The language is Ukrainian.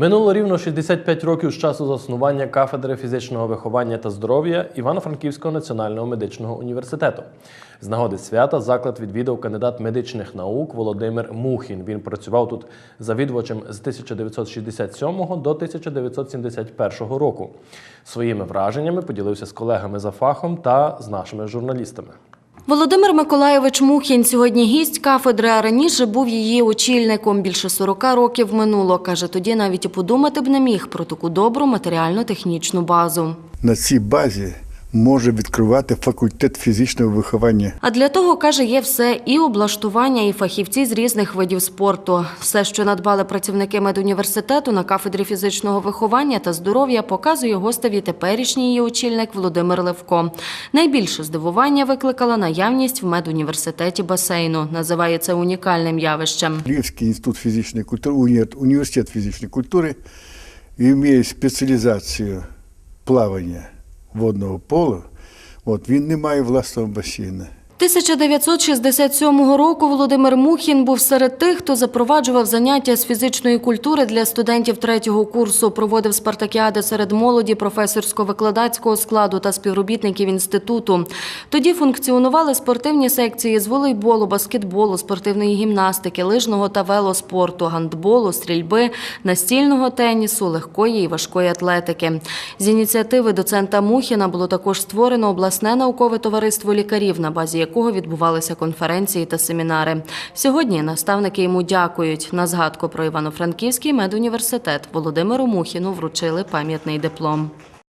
Минуло рівно 65 років з часу заснування кафедри фізичного виховання та здоров'я Івано-Франківського національного медичного університету. З нагоди свята заклад відвідав кандидат медичних наук Володимир Мухін. Він працював тут завідувачем з 1967 до 1971 року. Своїми враженнями поділився з колегами за фахом та з нашими журналістами. Володимир Миколайович Мухін сьогодні гість кафедри, а раніше був її очільником. Більше 40 років минуло. Каже, тоді навіть і подумати б не міг про таку добру матеріально-технічну базу. на цій базі може відкривати факультет фізичного виховання. А для того, каже, є все і облаштування, і фахівці з різних видів спорту. Все, що надбали працівники медуніверситету на кафедрі фізичного виховання та здоров'я, показує гостеві теперішній її очільник Володимир Левко. Найбільше здивування викликала наявність в медуніверситеті басейну. Називає це унікальним явищем. Львівський інститут фізичної культури, університет фізичної культури має спеціалізацію плавання водного пола, От, він не має власного басейну. 1967 року Володимир Мухін був серед тих, хто запроваджував заняття з фізичної культури для студентів третього курсу, проводив спартакіади серед молоді професорсько-викладацького складу та співробітників інституту. Тоді функціонували спортивні секції з волейболу, баскетболу, спортивної гімнастики, лижного та велоспорту, гандболу, стрільби, настільного тенісу, легкої і важкої атлетики. З ініціативи доцента Мухіна було також створено обласне наукове товариство лікарів, на базі якого відбувалися конференції та семінари. Сьогодні наставники йому дякують. На згадку про Івано-Франківський медуніверситет Володимиру Мухіну вручили пам'ятний диплом.